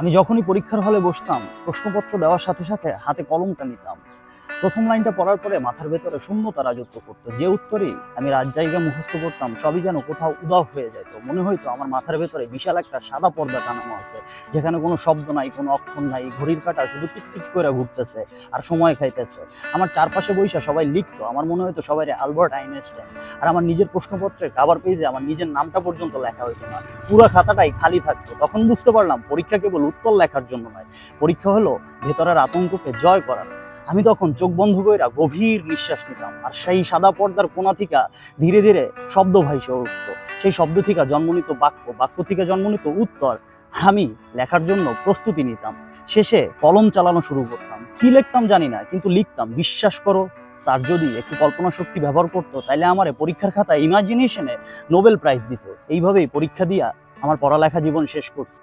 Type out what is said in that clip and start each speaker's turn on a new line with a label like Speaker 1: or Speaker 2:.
Speaker 1: আমি যখনই পরীক্ষার হলে বসতাম প্রশ্নপত্র দেওয়ার সাথে সাথে হাতে কলমটা নিতাম। প্রথম লাইনটা পড়ার পরে মাথার ভেতরে শূন্যতা রাজত্ব করতো। যে উত্তরেই আমি রাত জায়গা মুখস্থ করতাম, সবই যেন কোথাও উদাও হয়ে যেত মনে হয়তো আমার মাথার ভেতরে বিশাল একটা সাদা পর্দা টানানো আছে, যেখানে কোনো শব্দ নাই, কোনো অক্ষর নাই, ঘড়ির কাটা শুধু টিক টিক করে ঘুরতেছে আর সময় খাইতেছে। আমার চারপাশে বৈশা সবাই লিখতো, আমার মনে হয়তো সবাই আলবার্ট আইনস্টাইন। আর আমার নিজের প্রশ্নপত্রের কাভার পেজে আমার নিজের নামটা পর্যন্ত লেখা হইতো না। পুরো খাতাটাই খালি থাকতো। তখন বুঝতে পারলাম, পরীক্ষা কেবল উত্তর লেখার জন্য নয়, পরীক্ষা হলো ভেতরের আতঙ্ককে জয় করার। আমি তখন চোখ বন্ধ কইরা গভীর নিঃশ্বাস নিতাম। আর সেই সাদা পর্দার কোনা থেকে ধীরে ধীরে শব্দ ভাইসে উঠত। সেই শব্দ থেকে জন্ম নিত বাক্য বাক্য থেকে জন্ম নিত উত্তর আর আমি লেখার জন্য প্রস্তুতি নিতাম। শেষে কলম চালানো শুরু করতাম। কি লিখতাম জানি না, কিন্তু লিখতাম, বিশ্বাস করো, স্যার যদি একটু কল্পনা শক্তি ব্যবহার করতো তাহলে আমার পরীক্ষার খাতায় ইমাজিনেশনে নোবেল প্রাইজ দিত। এইভাবেই পরীক্ষা দিয়া আমার পড়ালেখা জীবন শেষ করছি।